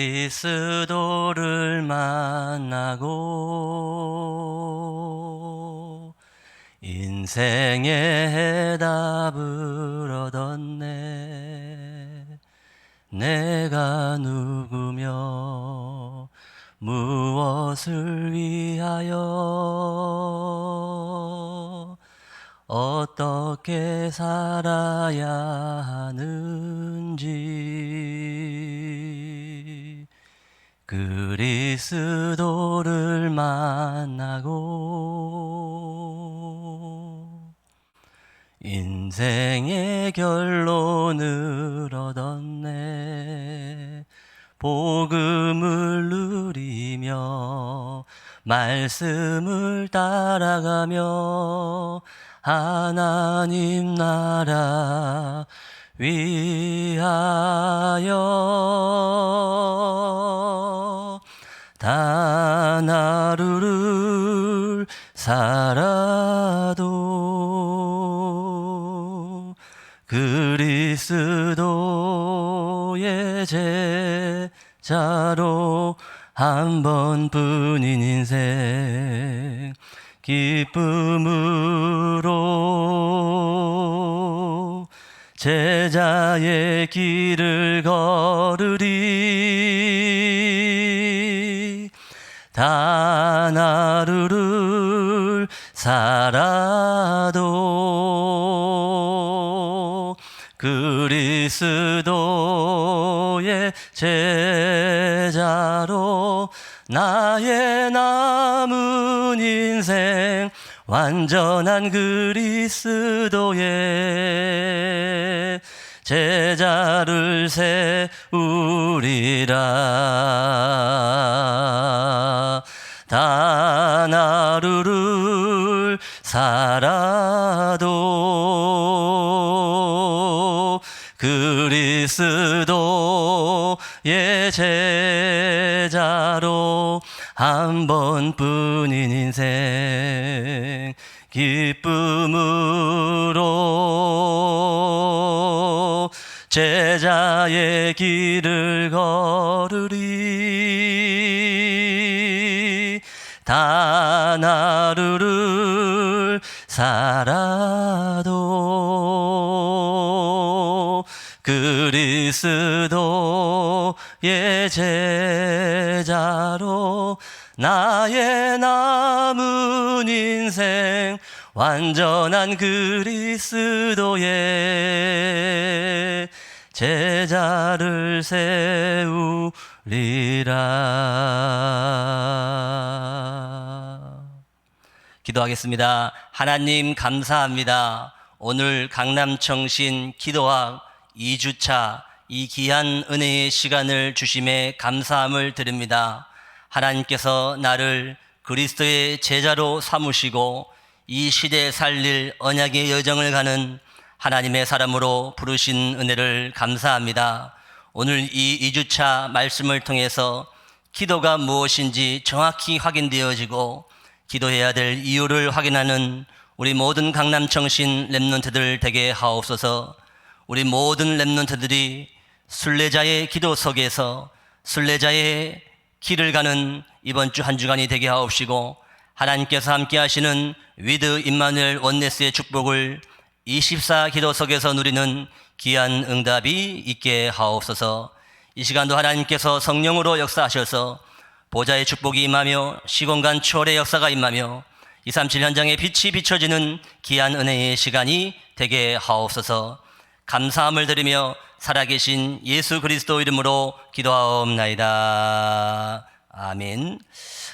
그리스도를 만나고 인생의 해답을 얻었네. 내가 누구며 무엇을 위하여 어떻게 살아야 하는지 그리스도를 만나고 인생의 결론을 얻었네. 복음을 누리며 말씀을 따라가며 하나님 나라 위하여 단 하루를 살아도 그리스도의 제자로 한 번뿐인 인생 기쁨으로 제자의 길을 걸으리. 단 하루를 살아도 그리스도의 제자로 나의 남은 인생 완전한 그리스도의 제자를 세우리라. 단 하루를 살아도 그리스도의 제자로 한 번뿐인 인생 기쁨으로 제자의 길을 걸으리. 단 하루를 살아도 그리스도의 제자로 나의 남은 인생 완전한 그리스도의 제자를 세우리라. 기도하겠습니다. 하나님 감사합니다. 오늘 강남청신 기도학 2주차 이 귀한 은혜의 시간을 주심에 감사함을 드립니다. 하나님께서 나를 그리스도의 제자로 삼으시고 이 시대에 살릴 언약의 여정을 가는 하나님의 사람으로 부르신 은혜를 감사합니다. 오늘 이 2주차 말씀을 통해서 기도가 무엇인지 정확히 확인되어지고 기도해야 될 이유를 확인하는 우리 모든 강남청신 랩런트들 되게 하옵소서 우리 모든 랩런트들이 순례자의 기도 속에서 순례자의 길을 가는 이번 주 한 주간이 되게 하옵시고 하나님께서 함께 하시는 위드 임마누엘 원네스의 축복을 24 기도 속에서 누리는 귀한 응답이 있게 하옵소서. 이 시간도 하나님께서 성령으로 역사하셔서 보좌의 축복이 임하며 시공간 초월의 역사가 임하며 237 현장에 빛이 비춰지는 귀한 은혜의 시간이 되게 하옵소서. 감사함을 드리며 살아계신 예수 그리스도 이름으로 기도하옵나이다. 아멘.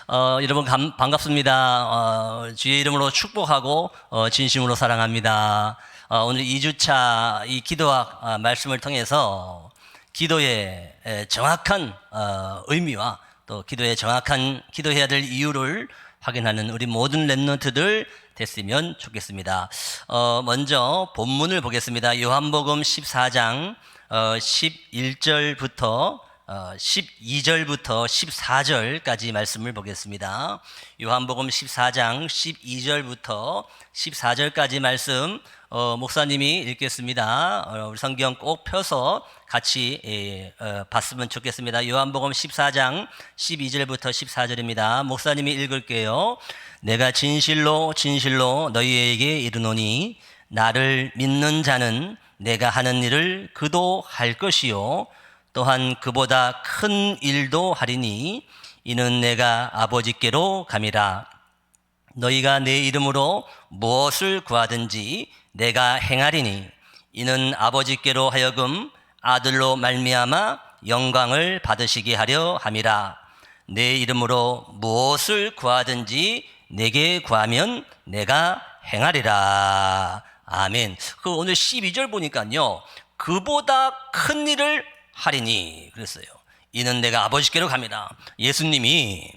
어, 여러분 감- 반갑습니다. 어, 주의 이름으로 축복하고 어, 진심으로 사랑합니다. 어, 오늘 2주차 이 기도학 아, 말씀을 통해서 기도의 에, 정확한 어, 의미와 또 기도의 정확한 기도해야 될 이유를 확인하는 우리 모든 랩런트들 됐으면 좋겠습니다. 어, 먼저 본문을 보겠습니다. 요한복음 14장 어, 11절부터 어, 12절부터 14절까지 말씀을 보겠습니다. 요한복음 14장 12절부터 14절까지 말씀 어, 목사님이 읽겠습니다. 어, 우리 성경 꼭 펴서 같이 예, 어, 봤으면 좋겠습니다. 요한복음 14장 12절부터 14절입니다. 목사님이 읽을게요. 내가 진실로 진실로 너희에게 이르노니 나를 믿는 자는 내가 하는 일을 그도 할 것이요 또한 그보다 큰 일도 하리니 이는 내가 아버지께로 감이라 너희가 내 이름으로 무엇을 구하든지 내가 행하리니 이는 아버지께로 하여금 아들로 말미암아 영광을 받으시게 하려 함이라. 내 이름으로 무엇을 구하든지 내게 구하면 내가 행하리라. 아멘. 그 오늘 12절 보니까요 그보다 큰 일을 하리니 그랬어요. 이는 내가 아버지께로 갑니다. 예수님이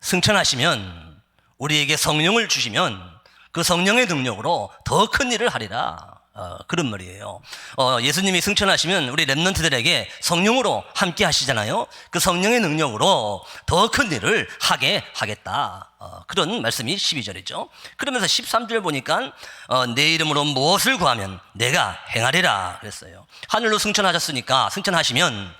승천하시면 우리에게 성령을 주시면 그 성령의 능력으로 더 큰 일을 하리라. 어, 그런 말이에요. 어, 예수님이 승천하시면 우리 랩런트들에게 성령으로 함께 하시잖아요. 그 성령의 능력으로 더 큰 일을 하게 하겠다. 어, 그런 말씀이 12절이죠. 그러면서 13절 보니까 어, 내 이름으로 무엇을 구하면 내가 행하리라 그랬어요. 하늘로 승천하셨으니까 승천하시면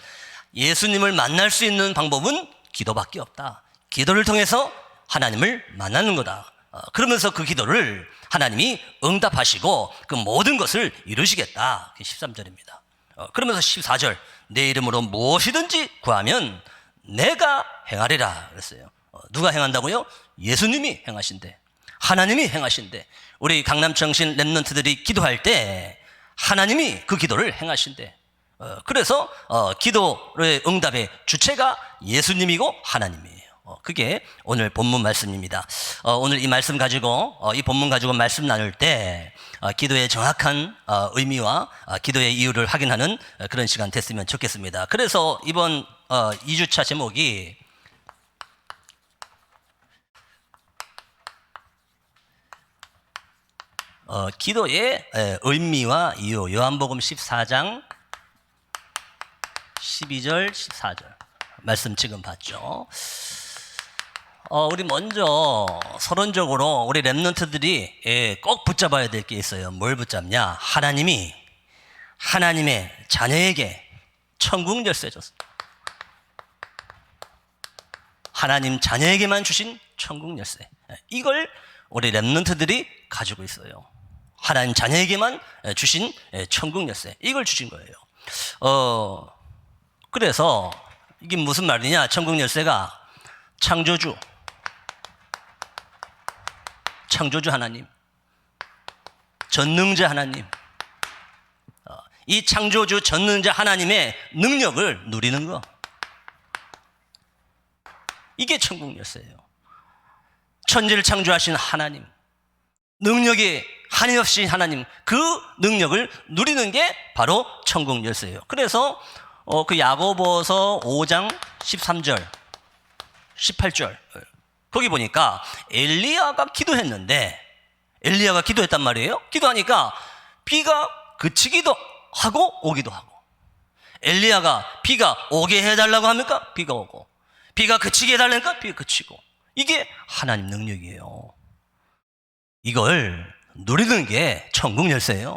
예수님을 만날 수 있는 방법은 기도밖에 없다. 기도를 통해서 하나님을 만나는 거다. 어, 그러면서 그 기도를 하나님이 응답하시고 그 모든 것을 이루시겠다. 그게 13절입니다. 어, 그러면서 14절 내 이름으로 무엇이든지 구하면 내가 행하리라 그랬어요. 어, 누가 행한다고요? 예수님이 행하신대. 하나님이 행하신대. 우리 강남정신 랩런트들이 기도할 때 하나님이 그 기도를 행하신대. 어, 그래서 어, 기도의 응답의 주체가 예수님이고 하나님이에요. 어, 그게 오늘 본문 말씀입니다. 어, 오늘 이 말씀 가지고 어, 이 본문 가지고 말씀 나눌 때 어, 기도의 정확한 어, 의미와 어, 기도의 이유를 확인하는 어, 그런 시간 됐으면 좋겠습니다. 그래서 이번 어, 2주차 제목이 어, 기도의 에, 의미와 이유 요한복음 14장 12절 14절 말씀 지금 봤죠. 어, 우리 먼저 서론적으로 우리 랩런트들이 예, 꼭 붙잡아야 될 게 있어요. 뭘 붙잡냐? 하나님이 하나님의 자녀에게 천국 열쇠 줬습니다. 하나님 자녀에게만 주신 천국 열쇠. 예, 이걸 우리 랩런트들이 가지고 있어요. 하나님 자녀에게만 예, 주신 예, 천국 열쇠. 이걸 주신 거예요. 어, 그래서 이게 무슨 말이냐? 천국 열쇠가 창조주, 창조주 하나님, 전능자 하나님, 어, 이 창조주 전능자 하나님의 능력을 누리는 거. 이게 천국 열쇠예요. 천지를 창조하신 하나님, 능력이 한이 없이 하나님, 그 능력을 누리는 게 바로 천국 열쇠예요. 그래서 어, 그 야고보서 5장 13절, 18절 거기 보니까 엘리야가 기도했는데 엘리야가 기도했단 말이에요. 기도하니까 비가 그치기도 하고 오기도 하고 엘리야가 비가 오게 해달라고 합니까? 비가 오고 비가 그치게 해달라니까 비가 그치고 이게 하나님 능력이에요. 이걸 누리는 게 천국 열쇠예요.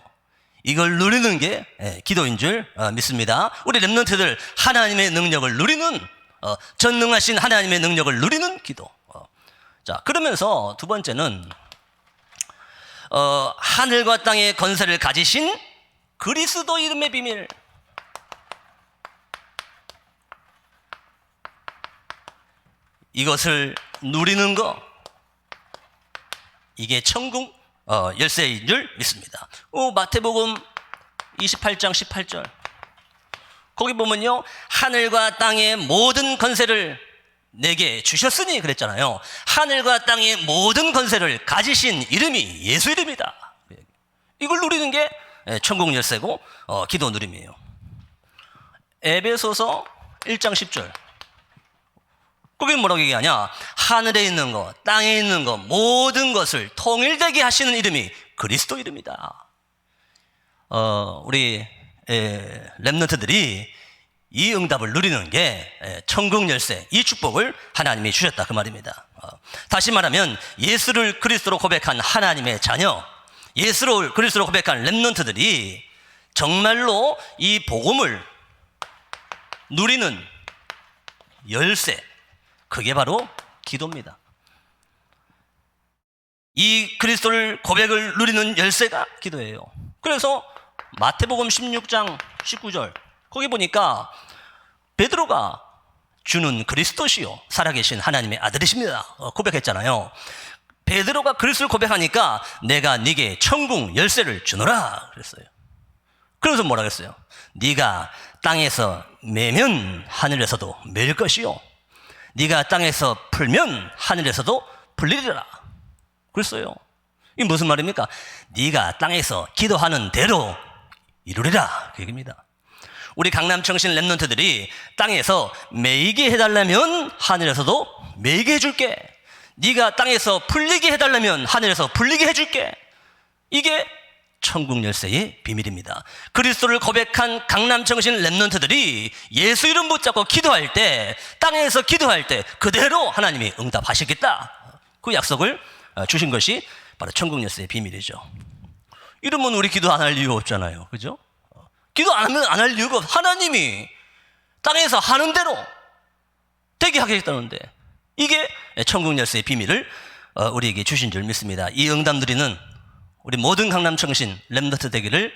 이걸 누리는 게 예, 기도인 줄 어, 믿습니다. 우리 랩런트들 하나님의 능력을 누리는 어, 전능하신 하나님의 능력을 누리는 기도. 어. 자 그러면서 두 번째는 어, 하늘과 땅의 건설을 가지신 그리스도 이름의 비밀. 이것을 누리는 거 이게 천국 어, 열쇠인 줄 믿습니다. 어, 마태복음 28장 18절. 거기 보면요. 하늘과 땅의 모든 건세를 내게 주셨으니 그랬잖아요. 하늘과 땅의 모든 건세를 가지신 이름이 예수 이름이다. 이걸 누리는 게 예, 천국 열쇠고 어, 기도 누림이에요. 에베소서 1장 10절. 거기 뭐라고 얘기하냐? 하늘에 있는 것, 땅에 있는 것, 모든 것을 통일되게 하시는 이름이 그리스도 이름이다. 어, 우리 에, 랩런트들이 이 응답을 누리는 게 예, 천국 열쇠, 이 축복을 하나님이 주셨다 그 말입니다. 어, 다시 말하면 예수를 그리스도로 고백한 하나님의 자녀, 예수를 그리스도로 고백한 렘넌트들이 정말로 이 복음을 누리는 열쇠, 그게 바로 기도입니다. 이 그리스도를 고백을 누리는 열쇠가 기도예요. 그래서 마태복음 16장 19절 거기 보니까 베드로가 주는 그리스도시요 살아계신 하나님의 아들이십니다. 어, 고백했잖아요. 베드로가 그리스도를 고백하니까 내가 네게 천국 열쇠를 주노라 그랬어요. 그래서 뭐라 그랬어요? 네가 땅에서 매면 하늘에서도 맬 것이요. 네가 땅에서 풀면 하늘에서도 풀리리라. 그랬어요. 이게 무슨 말입니까? 네가 땅에서 기도하는 대로 이루리라. 그 얘기입니다. 우리 강남 청신 랩런트들이 땅에서 매이게 해달라면 하늘에서도 매이게 해줄게. 네가 땅에서 풀리게 해달라면 하늘에서 풀리게 해줄게. 이게 천국 열쇠의 비밀입니다. 그리스도를 고백한 강남 청신 랩런트들이 예수 이름 붙잡고 기도할 때 땅에서 기도할 때 그대로 하나님이 응답하시겠다. 그 약속을 어, 주신 것이 바로 천국 열쇠의 비밀이죠. 이러면 우리 기도 안 할 이유 없잖아요. 그죠? 어, 기도 안 하면 안 할 이유가 없. 하나님이 땅에서 하는 대로 되게 하겠다는데 이게 천국 열쇠의 비밀을 어, 우리에게 주신 줄 믿습니다. 이 응답 누리는 우리 모든 강남 청신 렘너트 되기를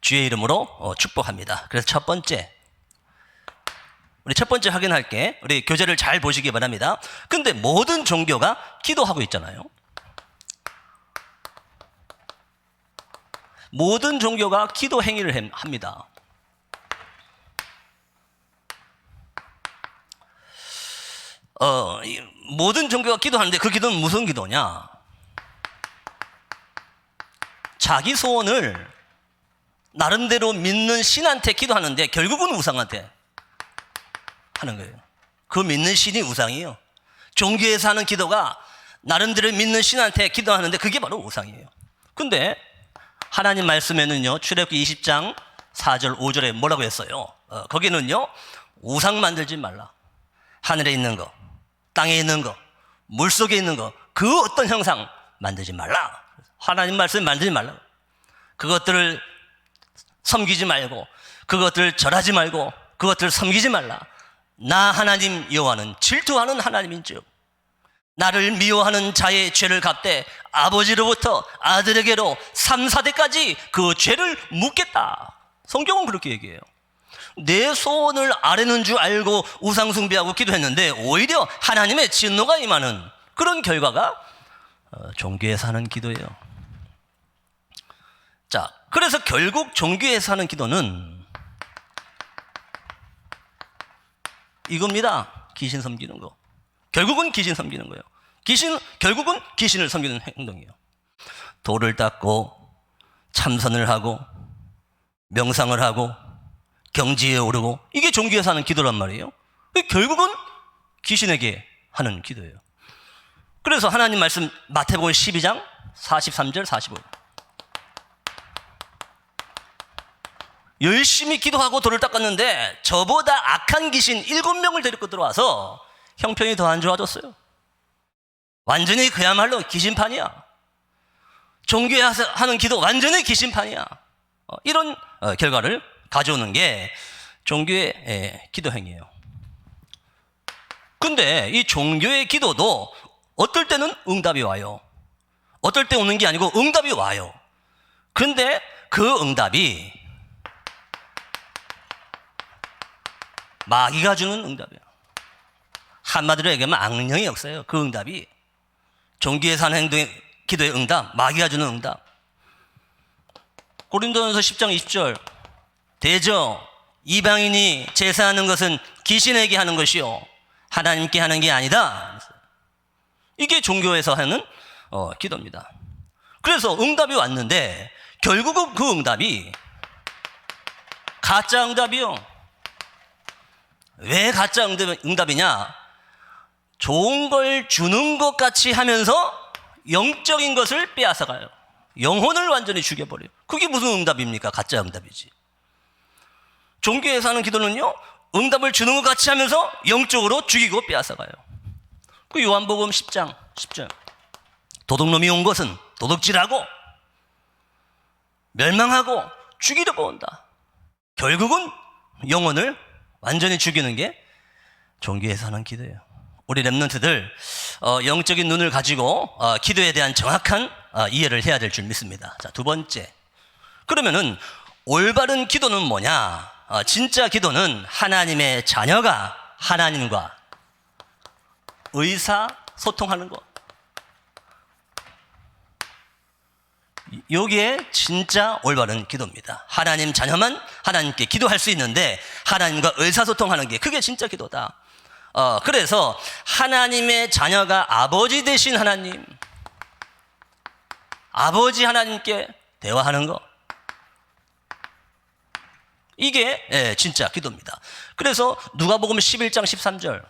주의 이름으로 어, 축복합니다. 그래서 첫 번째 우리 첫 번째 확인할 게. 우리 교재를 잘 보시기 바랍니다. 근데 모든 종교가 기도하고 있잖아요. 모든 종교가 기도 행위를 햄- 합니다. 어, 이 모든 종교가 기도하는데 그 기도는 무슨 기도냐? 자기 소원을 나름대로 믿는 신한테 기도하는데 결국은 우상한테 하는 거예요. 그 믿는 신이 우상이에요. 종교에서 하는 기도가 나름대로 믿는 신한테 기도하는데 그게 바로 우상이에요. 근데 하나님 말씀에는요, 출애굽기 20장 4절 5절에 뭐라고 했어요? 어, 거기는요, 우상 만들지 말라. 하늘에 있는 거, 땅에 있는 거, 물 속에 있는 거, 그 어떤 형상 만들지 말라. 하나님 말씀 만들지 말라. 그것들을 섬기지 말고, 그것들을 절하지 말고, 그것들을 섬기지 말라. 나 하나님 여호와는 질투하는 하나님인즉 나를 미워하는 자의 죄를 갚되 아버지로부터 아들에게로 3, 4대까지 그 죄를 묻겠다. 성경은 그렇게 얘기해요. 내 소원을 아뢰는 줄 알고 우상숭배하고 기도했는데 오히려 하나님의 진노가 임하는 그런 결과가 어, 종교에서 하는 기도예요. 자, 그래서 결국 종교에서 하는 기도는 이겁니다. 귀신 섬기는 거. 결국은 귀신 섬기는 거예요. 귀신, 결국은 귀신을 섬기는 행동이에요. 돌을 닦고, 참선을 하고, 명상을 하고, 경지에 오르고, 이게 종교에서 하는 기도란 말이에요. 결국은 귀신에게 하는 기도예요. 그래서 하나님 말씀 마태복음 12장 43절 45. 열심히 기도하고 돌을 닦았는데 저보다 악한 귀신 일곱 명을 데리고 들어와서 형편이 더 안 좋아졌어요. 완전히 그야말로 귀신판이야. 종교에 하는 기도 완전히 귀신판이야. 어, 이런 어, 결과를 가져오는 게 종교의 에, 기도 행위예요. 근데 이 종교의 기도도 어떨 때는 응답이 와요. 어떨 때 오는 게 아니고 응답이 와요. 근데 그 응답이 마귀가 주는 응답이야. 한마디로 얘기하면 악령의 역사예요. 그 응답이 종교에서 하는 행동의 기도의 응답, 마귀가 주는 응답. 고린도전서 10장 20절 대저 이방인이 제사하는 것은 귀신에게 하는 것이요 하나님께 하는 게 아니다. 이게 종교에서 하는 어, 기도입니다. 그래서 응답이 왔는데 결국은 그 응답이 가짜 응답이요. 왜 가짜 응답, 응답이냐? 좋은 걸 주는 것 같이 하면서 영적인 것을 빼앗아가요. 영혼을 완전히 죽여버려요. 그게 무슨 응답입니까? 가짜 응답이지. 종교에서 하는 기도는요, 응답을 주는 것 같이 하면서 영적으로 죽이고 빼앗아가요. 그 요한복음 10장 10절. 도둑놈이 온 것은 도둑질하고 멸망하고 죽이려고 온다. 결국은 영혼을 완전히 죽이는 게 종교에서 하는 기도예요. 우리 랩런트들 어, 영적인 눈을 가지고 어, 기도에 대한 정확한 어, 이해를 해야 될 줄 믿습니다. 자, 두 번째. 그러면은 올바른 기도는 뭐냐? 어, 진짜 기도는 하나님의 자녀가 하나님과 의사 소통하는 것. 여기에 진짜 올바른 기도입니다. 하나님 자녀만 하나님께 기도할 수 있는데 하나님과 의사소통하는 게 그게 진짜 기도다. 어, 그래서 하나님의 자녀가 아버지 되신 하나님, 아버지 하나님께 대화하는 거. 이게 예, 진짜 기도입니다. 그래서 누가복음 11장 13절.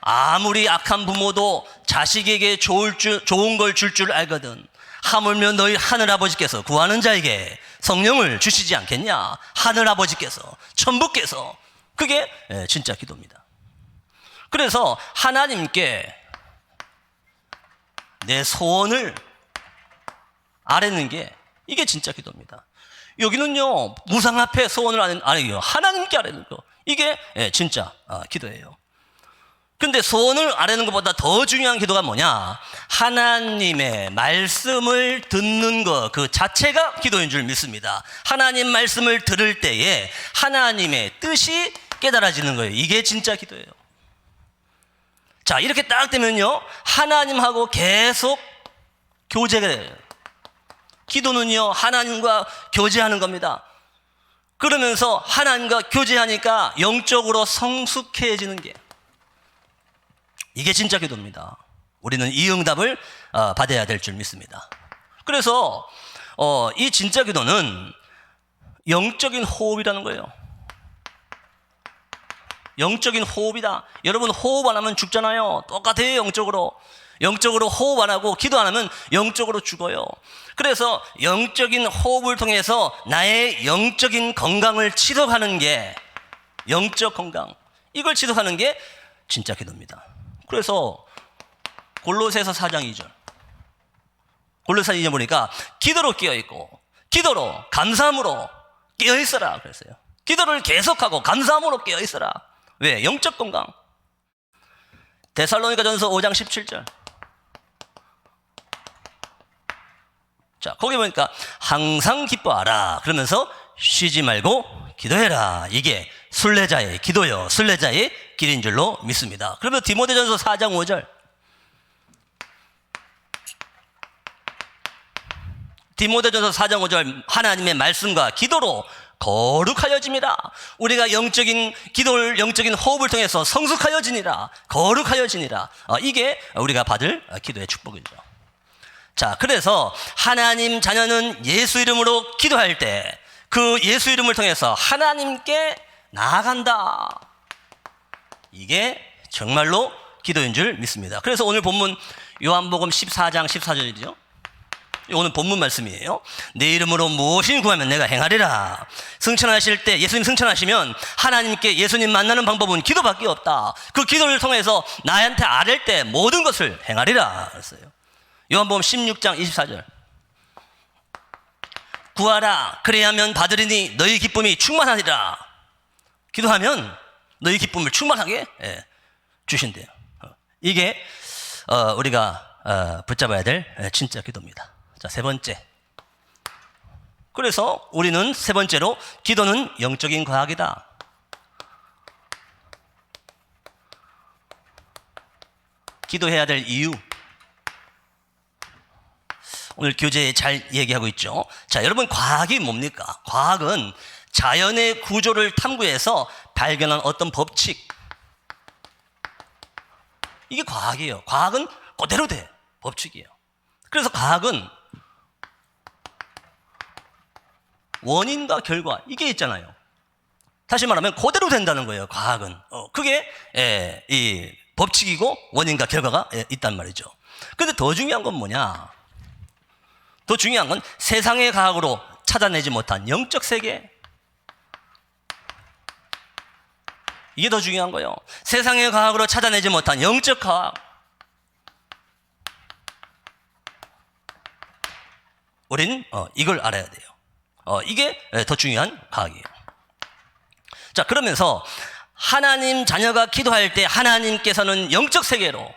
아무리 악한 부모도 자식에게 좋을 줄, 좋은 걸 줄줄 알거든. 하물며 너희 하늘 아버지께서 구하는 자에게 성령을 주시지 않겠냐? 하늘 아버지께서, 천부께서. 그게 예, 진짜 기도입니다. 그래서 하나님께 내 소원을 아뢰는 게 이게 진짜 기도입니다. 여기는요, 무상 앞에 소원을 아뢰요. 하나님께 아뢰는 거. 이게 예, 진짜 아, 기도예요. 근데 소원을 아뢰는 것보다 더 중요한 기도가 뭐냐? 하나님의 말씀을 듣는 것 그 자체가 기도인 줄 믿습니다. 하나님 말씀을 들을 때에 하나님의 뜻이 깨달아지는 거예요. 이게 진짜 기도예요. 자, 이렇게 딱 되면요. 하나님하고 계속 교제가 돼요. 기도는요. 하나님과 교제하는 겁니다. 그러면서 하나님과 교제하니까 영적으로 성숙해지는 게 이게 진짜 기도입니다. 우리는 이 응답을 어, 받아야 될 줄 믿습니다. 그래서 어, 이 진짜 기도는 영적인 호흡이라는 거예요. 영적인 호흡이다. 여러분 호흡 안 하면 죽잖아요. 똑같아요, 영적으로. 영적으로 호흡 안 하고 기도 안 하면 영적으로 죽어요. 그래서 영적인 호흡을 통해서 나의 영적인 건강을 지속하는 게 영적 건강. 이걸 지속하는 게 진짜 기도입니다. 그래서 골로새서 4장 2절. 골로새 2절 보니까 기도로 깨어 있고 기도로 감사함으로 깨어 있어라 그랬어요. 기도를 계속하고 감사함으로 깨어 있어라. 왜? 영적 건강. 데살로니가 전서 5장 17절. 자, 거기 보니까 항상 기뻐하라. 그러면서 쉬지 말고 기도해라. 이게 순례자의 기도요. 순례자의 길인 줄로 믿습니다. 그러면 디모데전서 4장 5절. 디모데전서 4장 5절 하나님의 말씀과 기도로 거룩하여집니다. 우리가 영적인 기도를 영적인 호흡을 통해서 성숙하여지니라 거룩하여지니라 어, 이게 우리가 받을 기도의 축복이죠. 자, 그래서 하나님 자녀는 예수 이름으로 기도할 때 그 예수 이름을 통해서 하나님께 나아간다. 이게 정말로 기도인 줄 믿습니다. 그래서 오늘 본문 요한복음 14장 14절이죠. 오늘 본문 말씀이에요. 내 이름으로 무엇인 구하면 내가 행하리라. 승천하실 때 예수님 승천하시면 하나님께 예수님 만나는 방법은 기도밖에 없다. 그 기도를 통해서 나한테 아랠 때 모든 것을 행하리라. 그랬어요. 요한복음 16장 24절. 구하라. 그래야면 받으리니 너희 기쁨이 충만하리라. 기도하면 너희 기쁨을 충만하게 예, 주신대요. 어, 이게 어, 우리가 어, 붙잡아야 될 예, 진짜 기도입니다. 자, 세 번째. 그래서 우리는 세 번째로 기도는 영적인 과학이다. 기도해야 될 이유. 오늘 교재에 잘 얘기하고 있죠. 자, 여러분, 과학이 뭡니까? 과학은 자연의 구조를 탐구해서 발견한 어떤 법칙. 이게 과학이에요. 과학은 그대로 돼. 법칙이에요. 그래서 과학은 원인과 결과 이게 있잖아요. 다시 말하면 그대로 된다는 거예요. 과학은 어, 그게 예, 이 법칙이고 원인과 결과가 예, 있단 말이죠. 근데 더 중요한 건 뭐냐? 더 중요한 건 세상의 과학으로 찾아내지 못한 영적 세계. 이게 더 중요한 거예요. 세상의 과학으로 찾아내지 못한 영적 과학. 우린 어, 이걸 알아야 돼요. 어, 이게 예, 더 중요한 과학이에요. 자, 그러면서 하나님 자녀가 기도할 때 하나님께서는 영적 세계로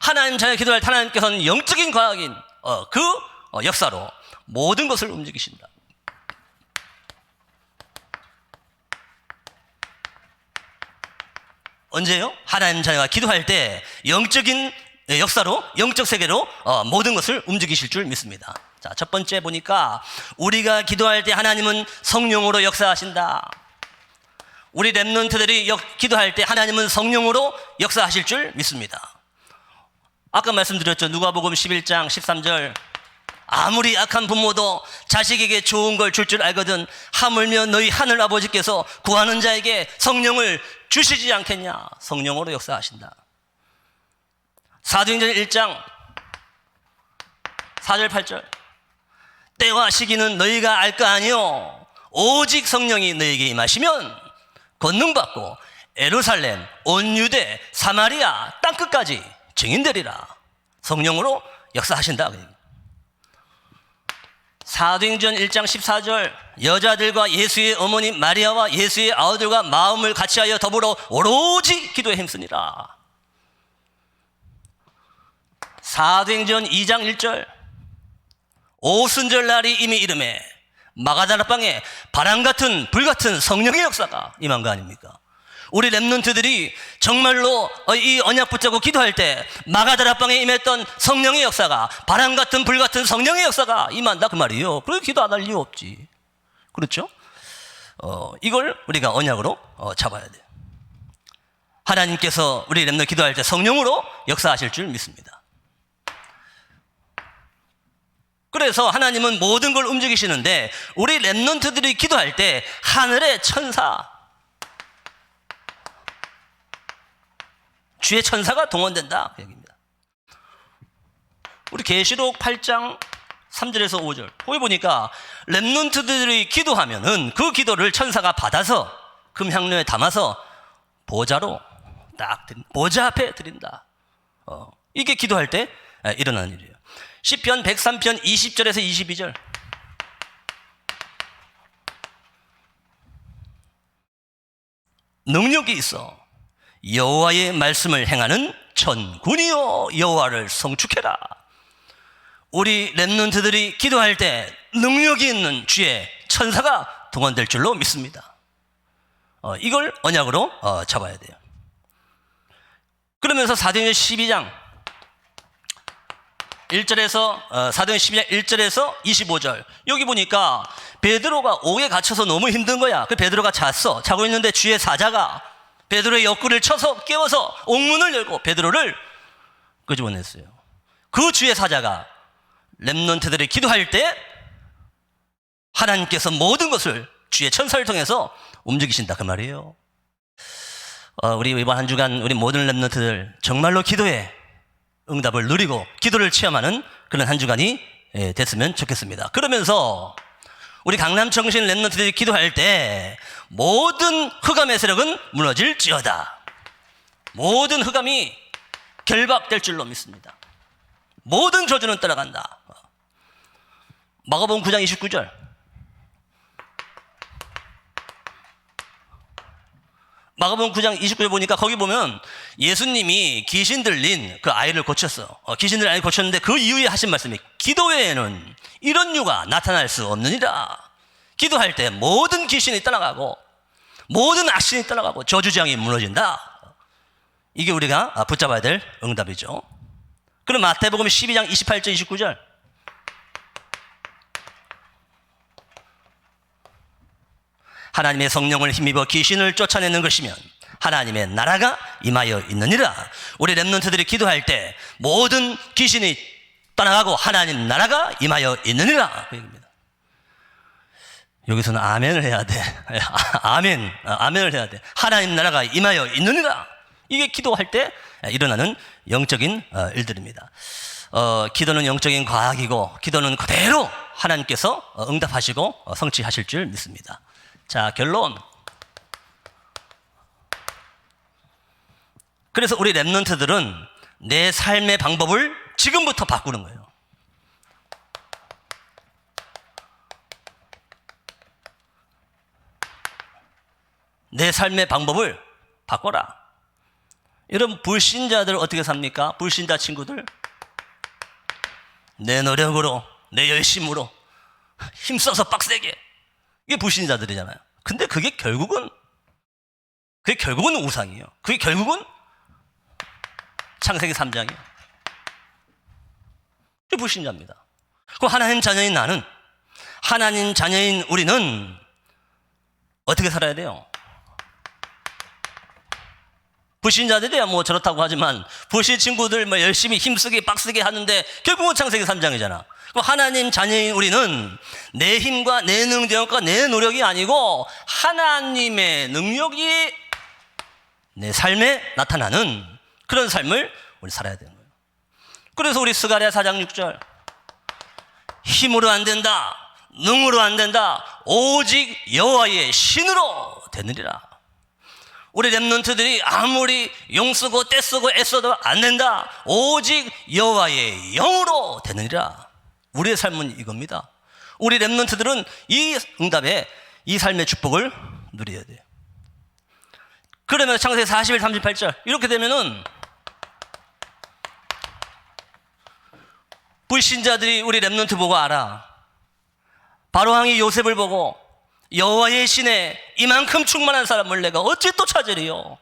하나님 자녀 기도할 때 하나님께서는 영적인 과학인 어, 그 어, 역사로 모든 것을 움직이신다. 언제요? 하나님 자녀가 기도할 때 영적인 역사로 영적 세계로 어, 모든 것을 움직이실 줄 믿습니다. 자, 첫 번째 보니까 우리가 기도할 때 하나님은 성령으로 역사하신다. 우리 랩런트들이 역- 기도할 때 하나님은 성령으로 역사하실 줄 믿습니다. 아까 말씀드렸죠. 누가복음 11장 13절. 아무리 악한 부모도 자식에게 좋은 걸 줄줄 알거든 하물며 너희 하늘 아버지께서 구하는 자에게 성령을 주시지 않겠냐. 성령으로 역사하신다. 사도행전 1장 4절 8절. 때와 시기는 너희가 알 거 아니요. 오직 성령이 너희에게 임하시면 권능 받고 에루살렘, 온 유대, 사마리아 땅 끝까지 증인되리라. 성령으로 역사하신다. 사도행전 1장 14절 여자들과 예수의 어머니 마리아와 예수의 아우들과 마음을 같이하여 더불어 오로지 기도에 힘쓰니라. 사도행전 2장 1절 오순절 날이 이미 이름에 마가다라 방에 바람 같은 불 같은 성령의 역사가 임한 거 아닙니까? 우리 랩런트들이 정말로 어, 이 언약 붙잡고 기도할 때 마가다라 방에 임했던 성령의 역사가 바람 같은 불 같은 성령의 역사가 임한다 그 말이에요. 그래서 기도 안 할 이유 없지. 그렇죠? 어, 이걸 우리가 언약으로 어, 잡아야 돼요. 하나님께서 우리 랩런트 기도할 때 성령으로 역사하실 줄 믿습니다. 그래서 하나님은 모든 걸 움직이시는데 우리 랩런트들이 기도할 때 하늘의 천사 주의 천사가 동원된다 그 얘기입니다. 우리 계시록 8장 3절에서 5절 거기 보니까 랩런트들이 기도하면은 그 기도를 천사가 받아서 금향로에 담아서 보좌로 딱 보좌 앞에 드린다. 어, 이게 기도할 때 에, 일어나는 일이에요. 시편 103편 20절에서 22절. 능력이 있어 여호와의 말씀을 행하는 천군이여 여호와를 성축해라. 우리 랩런트들이 기도할 때 능력이 있는 주의 천사가 동원될 줄로 믿습니다. 어, 이걸 언약으로 어, 잡아야 돼요. 그러면서 사도행전 12장 1절에서 어, 사도행 12장 1절에서 25절 여기 보니까 베드로가 옥에 갇혀서 너무 힘든 거야. 그 베드로가 잤어. 자고 있는데 주의 사자가 베드로의 옆구리를 쳐서 깨워서 옥문을 열고 베드로를 끄집어냈어요. 그 주의 사자가 렘넌트들이 기도할 때 하나님께서 모든 것을 주의 천사를 통해서 움직이신다 그 말이에요. 어, 우리 이번 한 주간 우리 모든 렘넌트들 정말로 기도에 응답을 누리고 기도를 체험하는 그런 한 주간이 예, 됐으면 좋겠습니다. 그러면서 우리 강남 정신 랩런트들이 기도할 때 모든 흑암의 세력은 무너질지어다. 모든 흑암이 결박될 줄로 믿습니다. 모든 저주는 떠나간다. 마가복음 9장 29절. 마가복음 9장 29절 보니까 거기 보면 예수님이 귀신 들린 그 아이를 고쳤어. 어, 귀신 들린 아이를 고쳤는데 그 이후에 하신 말씀이 기도 외에는 이런 유가 나타날 수 없느니라. 기도할 때 모든 귀신이 떠나가고 모든 악신이 떠나가고 저주장이 무너진다. 이게 우리가 붙잡아야 될 응답이죠. 그럼 마태복음 12장 28절 29절. 하나님의 성령을 힘입어 귀신을 쫓아내는 것이면 하나님의 나라가 임하여 있느니라. 우리 랩런트들이 기도할 때 모든 귀신이 떠나가고 하나님 나라가 임하여 있느니라. 그 얘기입니다. 여기서는 아멘을 해야 돼. 아멘. 아멘을 해야 돼. 하나님 나라가 임하여 있느니라. 이게 기도할 때 일어나는 영적인 어, 일들입니다. 어, 기도는 영적인 과학이고 기도는 그대로 하나님께서 어, 응답하시고 어, 성취하실 줄 믿습니다. 자, 결론. 그래서 우리 랩런트들은 내 삶의 방법을 지금부터 바꾸는 거예요. 내 삶의 방법을 바꿔라. 여러분, 불신자들 어떻게 삽니까? 불신자 친구들. 내 노력으로, 내 열심으로, 힘써서 빡세게. 이게 불신자들이잖아요. 근데 그게 결국은, 그게 결국은 우상이에요. 그게 결국은 창세기 3장이에요. 그게 불신자입니다. 그럼 하나님 자녀인 나는, 하나님 자녀인 우리는 어떻게 살아야 돼요? 불신자들이야 뭐 저렇다고 하지만 불신 친구들 뭐 열심히 힘쓰게 빡쓰게 하는데 결국은 창세기 3장이잖아. 하나님 자녀인 우리는 내 힘과 내 능력과 내 노력이 아니고 하나님의 능력이 내 삶에 나타나는 그런 삶을 우리 살아야 되는 거예요. 그래서 우리 스가랴 4장 6절 힘으로 안 된다. 능으로 안 된다. 오직 여호와의 신으로 되느리라. 우리 랩런트들이 아무리 용 쓰고 떼 쓰고 애써도 안 된다. 오직 여호와의 영으로 되느니라. 우리의 삶은 이겁니다. 우리 랩런트들은 이 응답에 이 삶의 축복을 누려야 돼요. 그러면 창세기 41, 38절 이렇게 되면은 불신자들이 우리 랩런트 보고 알아. 바로왕이 요셉을 보고 여호와의 신에 이만큼 충만한 사람을 내가 어찌 또 찾으리요?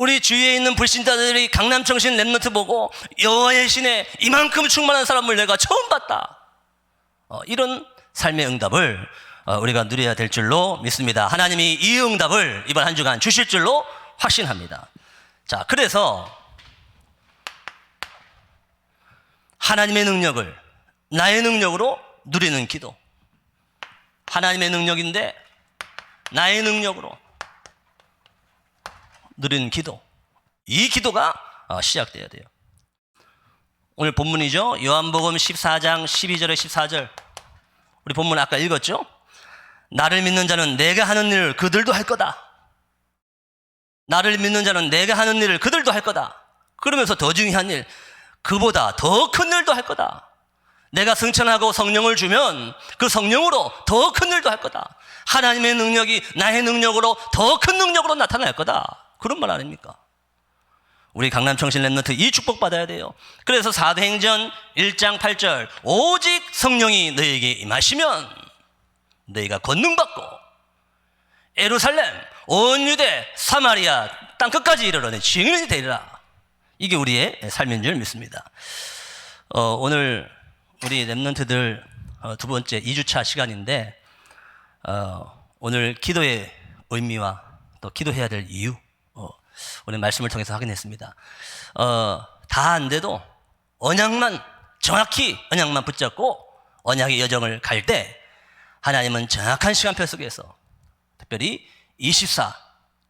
우리 주위에 있는 불신자들이 강남청신 랩너트 보고 여호와의 신에 이만큼 충만한 사람을 내가 처음 봤다. 어, 이런 삶의 응답을 어, 우리가 누려야 될 줄로 믿습니다. 하나님이 이 응답을 이번 한 주간 주실 줄로 확신합니다. 자, 그래서 하나님의 능력을 나의 능력으로 누리는 기도. 하나님의 능력인데 나의 능력으로 누리는 기도. 이 기도가 어, 시작돼야 돼요. 오늘 본문이죠. 요한복음 14장 12절에 14절. 우리 본문 아까 읽었죠? 나를 믿는 자는 내가 하는 일을 그들도 할 거다. 나를 믿는 자는 내가 하는 일을 그들도 할 거다. 그러면서 더 중요한 일, 그보다 더 큰 일도 할 거다. 내가 승천하고 성령을 주면 그 성령으로 더 큰 일도 할 거다. 하나님의 능력이 나의 능력으로 더 큰 능력으로 나타날 거다. 그런 말 아닙니까? 우리 강남 청신 랩너트 이 축복 받아야 돼요. 그래서 사도행전 1장 8절 오직 성령이 너에게 임하시면 너희가 권능 받고 에루살렘 온 유대 사마리아 땅 끝까지 이르러 내 증인이 되리라. 이게 우리의 삶인 줄 믿습니다. 어, 오늘 우리 랩런트들 어, 두 번째 2주차 시간인데 어, 오늘 기도의 의미와 또 기도해야 될 이유 어, 오늘 말씀을 통해서 확인했습니다. 어, 다 안 돼도 언약만 정확히 언약만 붙잡고 언약의 여정을 갈 때 하나님은 정확한 시간표 속에서 특별히 24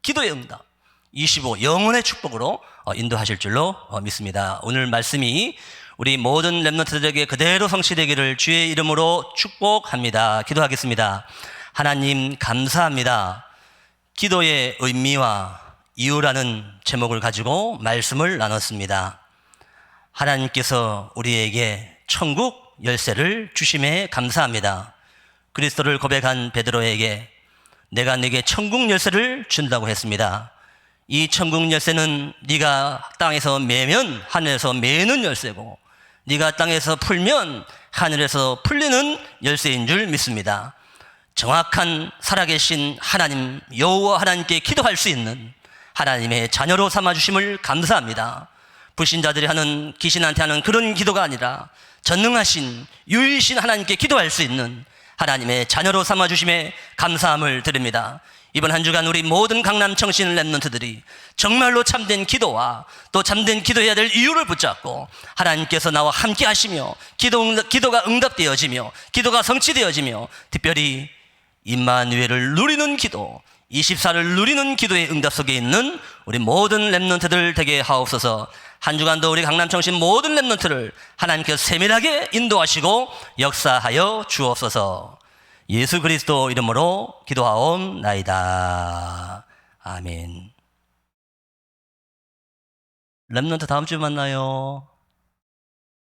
기도의 응답 25 영혼의 축복으로 어, 인도하실 줄로 어, 믿습니다. 오늘 말씀이 우리 모든 랩런트들에게 그대로 성취되기를 주의 이름으로 축복합니다. 기도하겠습니다. 하나님 감사합니다. 기도의 의미와 이유라는 제목을 가지고 말씀을 나눴습니다. 하나님께서 우리에게 천국 열쇠를 주심에 감사합니다. 그리스도를 고백한 베드로에게 내가 내게 천국 열쇠를 준다고 했습니다. 이 천국 열쇠는 네가 땅에서 매면 하늘에서 매는 열쇠고 네가 땅에서 풀면 하늘에서 풀리는 열쇠인 줄 믿습니다. 정확한 살아계신 하나님 여호와 하나님께 기도할 수 있는 하나님의 자녀로 삼아 주심을 감사합니다. 불신자들이 하는 귀신한테 하는 그런 기도가 아니라 전능하신 유일신 하나님께 기도할 수 있는 하나님의 자녀로 삼아 주심에 감사함을 드립니다. 이번 한 주간 우리 모든 강남 청신 랩런트들이 정말로 참된 기도와 또 참된 기도해야 될 이유를 붙잡고 하나님께서 나와 함께 하시며 기도, 기도가 응답되어지며 기도가 성취되어지며 특별히 임마누엘을 누리는 기도 24를 누리는 기도의 응답 속에 있는 우리 모든 랩런트들 되게 하옵소서 한 주간도 우리 강남청신 모든 랩런트를 하나님께서 세밀하게 인도하시고 역사하여 주옵소서 예수 그리스도 이름으로 기도하옵나이다. 아멘. 랩런트 다음 주에 만나요.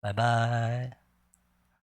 바이바이.